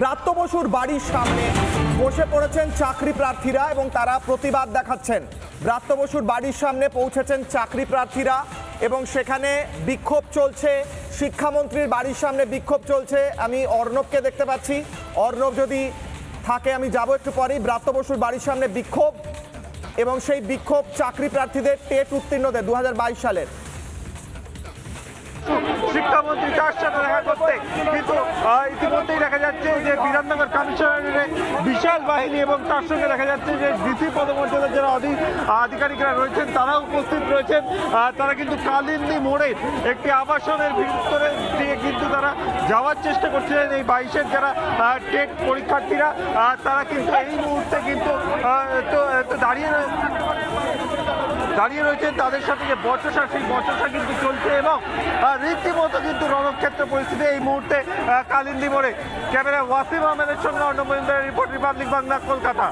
ব্রাত্য বসুর বাড়ির সামনে বসে পড়েছেন চাকরি প্রার্থীরা এবং তারা প্রতিবাদ দেখাচ্ছেন। ব্রাত্য বসুর বাড়ির সামনে পৌঁছেছেন চাকরি প্রার্থীরা এবং সেখানে বিক্ষোভ চলছে। শিক্ষামন্ত্রীর বাড়ির সামনে বিক্ষোভ চলছে। আমি অর্ণবকে দেখতে পাচ্ছি। অর্ণব যদি থাকে, আমি যাব একটু পরেই। ব্রাত্য বসুর বাড়ির সামনে বিক্ষোভ এবং সেই বিক্ষোভ চাকরি প্রার্থীদের টেট উত্তীর্ণদের দু হাজার বাইশ সালের। শিক্ষামন্ত্রী তার সাথে দেখা করতে। কিন্তু ইতিমধ্যেই দেখা যাচ্ছে যে বিধাননগর কমিশনারের বিশাল বাহিনী এবং তার সঙ্গে দেখা যাচ্ছে যে ডিসি পদমর্যাদার যারা আধিকারিকরা রয়েছেন, তারাও উপস্থিত রয়েছেন। তারা কিন্তু কালিন্দি মোড়ে একটি আবাসনের ভিতরে দিয়ে কিন্তু তারা যাওয়ার চেষ্টা করছিলেন। এই বাইশের যারা টেট পরীক্ষার্থীরা তারা কিন্তু এই মুহূর্তে কিন্তু দাঁড়িয়ে রয়ে- দাঁড়িয়ে রয়েছে তাদের সাথে যে বচসা, সেই বচসা কিন্তু চলছে এবং রীতিমতো কিন্তু রণক্ষেত্র পরিস্থিতি এই মুহূর্তে কালিন্দি মোড়ে। ক্যামেরা ওয়াসিম আহমেদের সঙ্গে অর্ণব মহিন্দ্রের রিপোর্ট, রিপাবলিক বাংলা, কলকাতা।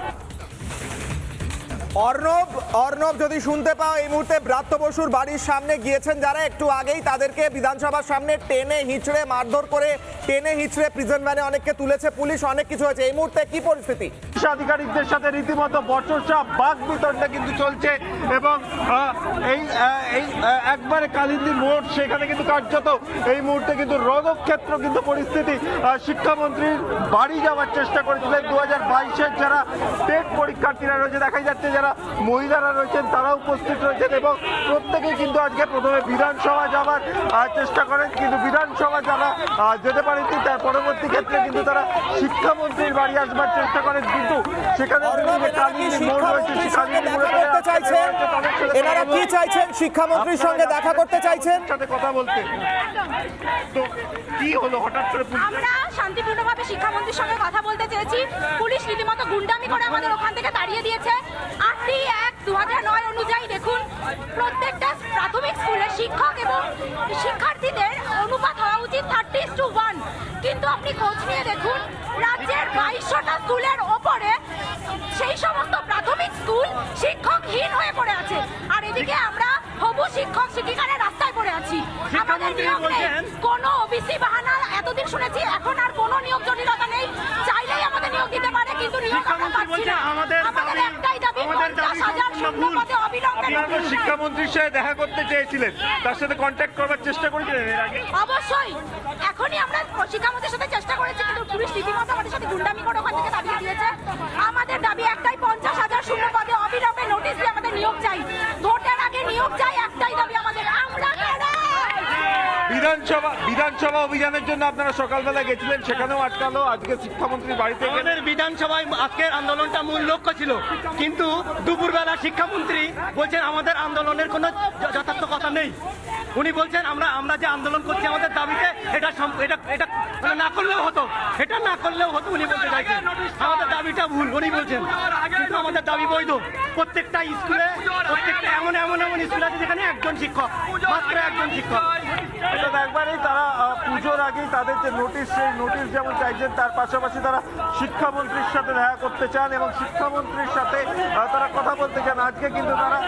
অর্ণব অর্ণব যদি শুনতে পাও, এই মুহূর্তে ব্রাত্য বসুর বাড়ির সামনে গিয়েছেন যারা একটু আগেই তাদেরকে বিধানসভার সামনে টেনে হিঁচড়ে, মারধর করে টেনে হিঁচড়ে প্রিজন ভ্যানে অনেককে তুলেছে, পুলিশ অনেক কিছু হয়েছে। এই মুহূর্তে কি পরিস্থিতি? পুলিশ আধিকারিকদের সাথে রীতিমতো বচসা, বাক বিতণ্ডা কিন্তু চলছে এবং এই এই একবারে কালিন্দি মোড়, সেখানে কিন্তু কার্যত এই মুহূর্তে কিন্তু রণক্ষেত্র কিন্তু পরিস্থিতি শিক্ষামন্ত্রীর বাড়ি যাওয়ার চেষ্টা করেছিলেন দু হাজার বাইশের যারা টেট পরীক্ষার্থীরা রয়েছে, দেখা যাচ্ছে যারা মহিলারা রয়েছেন তারা উপস্থিত রয়েছেন এবং প্রত্যেকেই কিন্তু আজকে প্রথমে বিধানসভা যাওয়ার চেষ্টা করেন। কিন্তু বিধানসভা যারা যেতে পারেননি, তার পরবর্তী ক্ষেত্রে কিন্তু তারা শিক্ষামন্ত্রীর বাড়ি আসবার চেষ্টা করেন। কিন্তু সেখানে এনারা কি চাইছেন? তাদের সাথে এনারা কি চাইছেন শিক্ষামন্ত্রীর সঙ্গে দেখা করতে চাইছেন? সাথে কথা বলতে তো কি হলো হঠাৎ করে আমরা শান্তিপূর্ণভাবে শিক্ষামন্ত্রীর সঙ্গে কথা বলতে চেয়েছি। পুলিশ রীতিমতো গুন্ডামি করে আমাদের ওখান থেকে তাড়িয়ে দিয়েছে। আটটি এক দু নয় অনুযায়ী দেখুন প্রত্যেকটা প্রাথমিক স্কুলে শিক্ষক এবং শিক্ষার্থীদের অনুপাত হওয়া উচিত থার্টি টু ওয়ান কিন্তু আপনি খোঁজ নিয়ে দেখুন রাজ্যের বাইশশোটা স্কুলের সেই সমস্ত প্রাথমিক স্কুল শিক্ষকহীন হয়ে পড়ে আছে। আর এদিকে আমরা হবু শিক্ষক শিক্ষিকারা রাস্তায় পড়ে আছি। আমাদের নিয়োগ নেই। কোনো ওবিসি বাহানা এতদিন শুনেছি এখন আর কোনো নিয়োগ জটিলতা নেই। চাইলেই আমাদের নিয়োগ দিতে পারে কিন্তু নিয়োগ আমরা পাচ্ছি না। শিক্ষামন্ত্রীর সাথে দেখা করতে চেয়েছিলেন। তার সাথে কন্ট্যাক্ট করবার চেষ্টা করেছিলেন এর আগে। অবশ্যই। এখনই আমরা শিক্ষামন্ত্রীর সাথে চেষ্টা করেছি কিন্তু পুলিশ রীতিমতো আমাদের সাথে গুন্ডামি করে ওখান থেকে দাঁড়িয়ে দিয়েছে। আমাদের দাবি একটাই পঞ্চাশ হাজার শূন্য পদে অবিলম্বে নোটিশ দিয়ে আমাদের নিয়োগ চাই ভোটের আগে নিয়োগ চাই একটাই দাবি আমাদের আমরা কারা? বিধানসভা বিধানসভা অভিযানের জন্য আপনারা সকালবেলা গেছিলেন, সেখানেও আটকালো। আজকে শিক্ষামন্ত্রীর বাড়িতে আমাদের বিধানসভায় আজকের আন্দোলনটা মূল লক্ষ্য ছিল। কিন্তু দুপুরবেলা শিক্ষামন্ত্রী বলছেন, আমাদের আন্দোলনের কোনো যথার্থ কথা নেই। উনি বলছেন, আমরা আমরা যে আন্দোলন করছি, আমাদের দাবিতে এটা এটা এটা না করলেও হতো। এটা না করলেও হতো, উনি বলতে চাইছেন। আমাদের দাবিটা ভুল উনি বলছেন। কিন্তু আমাদের দাবি বৈধ। প্রত্যেকটা স্কুলে প্রত্যেকটা এমন এমন এমন স্কুল আছে যেখানে একজন শিক্ষক মাত্র একজন শিক্ষক। অর্থাৎ একবারেই তারা পুজোর আগেই তাদের যে নোটিশ সেই নোটিশ যেমন চাইছেন তার পাশাপাশি তারা শিক্ষামন্ত্রীর সাথে দেখা করতে চান এবং শিক্ষামন্ত্রীর সাথে তারা কথা বলতে চান। আজকে কিন্তু তারা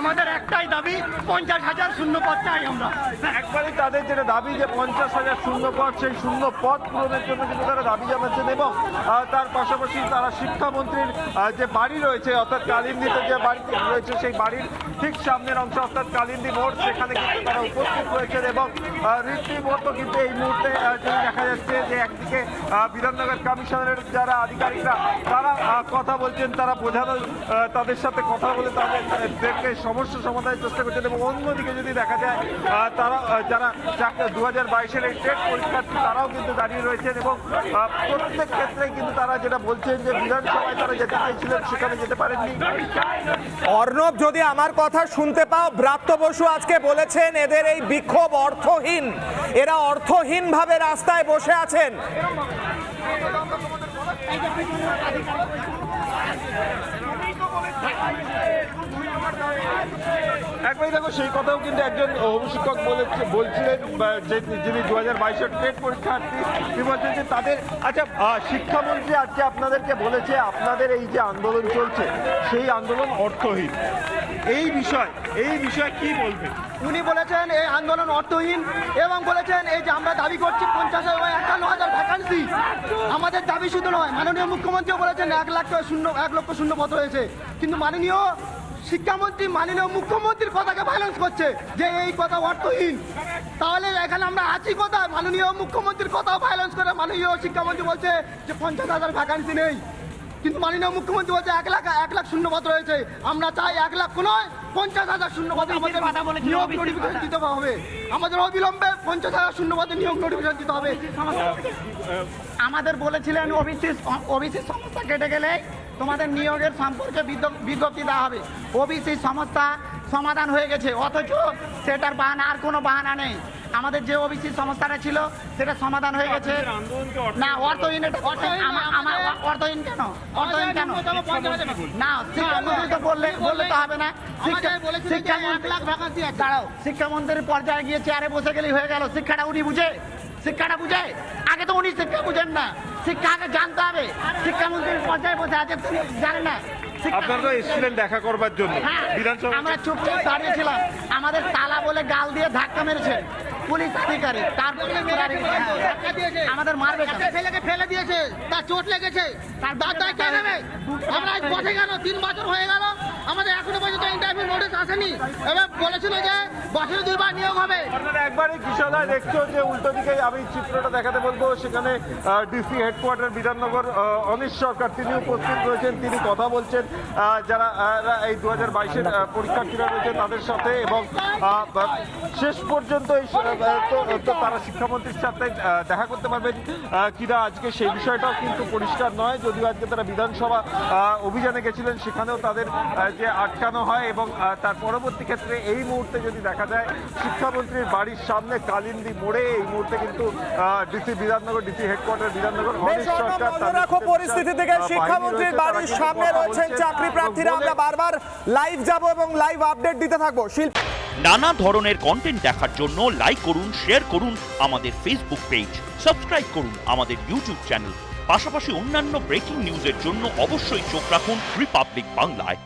আমাদের একটাই দাবি পঞ্চাশ হাজার শূন্য পদ চাই আমরা। একবারই তাদের যেটা দাবি যে পঞ্চাশ হাজার শূন্য পদ সেই শূন্য পদ পূরণের জন্য কিন্তু তারা দাবি জানাচ্ছেন এবং তার পাশাপাশি তারা শিক্ষামন্ত্রীর যে বাড়ি রয়েছে, অর্থাৎ কালিন্দিতে যে বাড়ি রয়েছে, সেই বাড়ির ঠিক সামনের অংশ, অর্থাৎ কালিন্দি মোড়, সেখানে কিন্তু তারা উপস্থিত হয়েছেন এবং রীতিমতো কিন্তু এই মুহূর্তে দেখা যাচ্ছে যে একদিকে বিধাননগর কমিশনারের যারা আধিকারিকরা, তারা কথা বলছেন, তারা বোঝানো তাদের সাথে কথা বলে তাদের তাদেরকে সমস্যা সমাধানের চেষ্টা করছেন এবং অন্যদিকে যদি দেখা যায় তারা যারা দু হাজার বাইশের এই টেট পরীক্ষার্থী, তারাও কিন্তু দাঁড়িয়ে রয়েছেন এবং প্রত্যেক ক্ষেত্রেই কিন্তু তারা যেটা বলছেন যে বিধানসভায় তারা যেতে চাইছিলেন, সেখানে যেতে পারেননি। অর্ণব, যদি আমার কথা শুনতে পাও, ব্রাত্য বসু আজকে বলেছেন এদের এই বিক্ষোভ অর্থহীন। এরা অর্থহীন ভাবে রাস্তায় বসে আছেন। একবারই দেখো সেই কথাও কিন্তু একজন বলেছে বলছিলেন যে যিনি দু হাজার বাইশের টেট পরীক্ষার্থী তিনি বলছেন যে তাদের আচ্ছা শিক্ষামন্ত্রী আজকে আপনাদেরকে বলেছে, আপনাদের এই যে আন্দোলন চলছে, সেই আন্দোলন অর্থহীন। এই বিষয়, এই বিষয়ে কি বলবেন উনি বলেছেন এই আন্দোলন অর্থহীন এবং বলেছেন এই যে আমরা দাবি করছি পঞ্চাশ এবং একান্ন হাজার ভ্যাকান্সি আমাদের দাবি শুধু নয়, মাননীয় মুখ্যমন্ত্রীও বলেছেন এক লাখ শূন্য, এক লক্ষ শূন্য পদ হয়েছে কিন্তু মাননীয় শিক্ষামন্ত্রী মাননীয় মুখ্যমন্ত্রীর কথাকে ব্যালেন্স করছে যে এই কথা অর্থহীন। তাহলে এখানে আমরা আছি কোথায়? মাননীয় মুখ্যমন্ত্রীর কথাও ব্যালেন্স করে মাননীয় শিক্ষামন্ত্রী বলছে যে পঞ্চাশ হাজার ভ্যাকান্সি নেই। কিন্তু মাননীয় মুখ্যমন্ত্রী বলছে এক লাখ এক লাখ শূন্য পদ রয়েছে। আমরা চাই এক লাখ নয় পঞ্চাশ হাজার শূন্য পদে আমাদের নিয়োগ নোটিফিকেশন দিতে হবে। আমাদের অবিলম্বে পঞ্চাশ হাজার শূন্য পদে নিয়োগ নোটিফিকেশন দিতে হবে। আমাদের বলেছিলেন ওবিসি ওবিসি সমস্যা কেটে গেলে তোমাদের নিয়োগের সম্পর্কে বিজ্ঞপ্তি দেওয়া হবে। ওবিসি সমস্যা সমাধান হয়ে গেছে অথচ সেটার বাহানা আর কোনো বাহানা নেই। আমাদের যে ওবিসি সমস্যাটা ছিল সেটা সমাধান হয়ে গেছে। না অর্থহীন এটা অর্থহীন কেন? অর্থহীন কেন? না শিক্ষামন্ত্রী তো বললে বললে তো হবে না। শিক্ষামন্ত্রী দাঁড়াও শিক্ষামন্ত্রীর পর্যায়ে গিয়ে চেয়ারে বসে গেলেই হয়ে গেল। শিক্ষাটা উনি বুঝে। শিক্ষাটা বুঝে। আগে তো উনি শিক্ষা বুঝেন না। শিক্ষা আগে জানতে হবে। শিক্ষামন্ত্রীর পর্যায়ে বসে আছে জানেন না। আপনারা তো এসেছিলেন দেখা করবার জন্য। হ্যাঁ, বিধানসভা আমরা চুপচাপ দাঁড়িয়েছিলাম আমাদের তালা বলে গাল দিয়ে ধাক্কা মেরেছে পুলিশ আধিকারিক। তারপরে আমরা রেখেছি। আমাদের মারবে? ছেলেকে ফেলে দিয়েছে তার চোট লেগেছে তার কে নেবে? আমরা বসে গেল তিন বছর হয়ে গেল। আমাদের এখনও পর্যন্ত ইন্টারভিউ নোটিশ আসেনি। এবার বলেছিল যে বছরে দুইবার নিয়োগ হবে। একবারই কিশোরায় দেখছ যে উল্টো দিকে আমি চিত্রটা দেখাতে বলব, সেখানে ডিসি হেডকোয়ার্টার বিধাননগর অনিশ সরকার, তিনি উপস্থিত রয়েছেন, তিনি কথা বলছেন যারা এই দু হাজার বাইশের পরীক্ষার্থীরা রয়েছে তাদের সাথে এবং শেষ পর্যন্ত এই তারা শিক্ষামন্ত্রীর সাথে দেখা করতে পারবেন কিনা আজকে সেই বিষয়টাও কিন্তু পরিষ্কার নয়, যদিও আজকে তারা বিধানসভা অভিযানে গেছিলেন, সেখানেও তাদের যে আটকানো হয় এবং তার পরবর্তী ক্ষেত্রে এই মুহূর্তে যদি দেখা যায় শিক্ষামন্ত্রীর বাড়ির সামনে কালিন্দি মোড়ে এই মুহূর্তে কিন্তু DC Bidhannagar DC headquarter Bidhannagar বেশ সরকার রাখো পরিস্থিতি থেকে শিক্ষামন্ত্রীর বাড়ির সামনে রয়েছেন চাকরি প্রার্থীরা। আমরা বারবার লাইভ যাব এবং লাইভ আপডেট দিতে থাকব। শিল্প নানা ধরনের কন্টেন্ট দেখার জন্য লাইক করুন শেয়ার করুন আমাদের ফেসবুক পেজ সাবস্ক্রাইব করুন আমাদের ইউটিউব চ্যানেল পাশাপাশি অন্যান্য ব্রেকিং নিউজের জন্য অবশ্যই চোখ রাখুন রিপাবলিক বাংলায়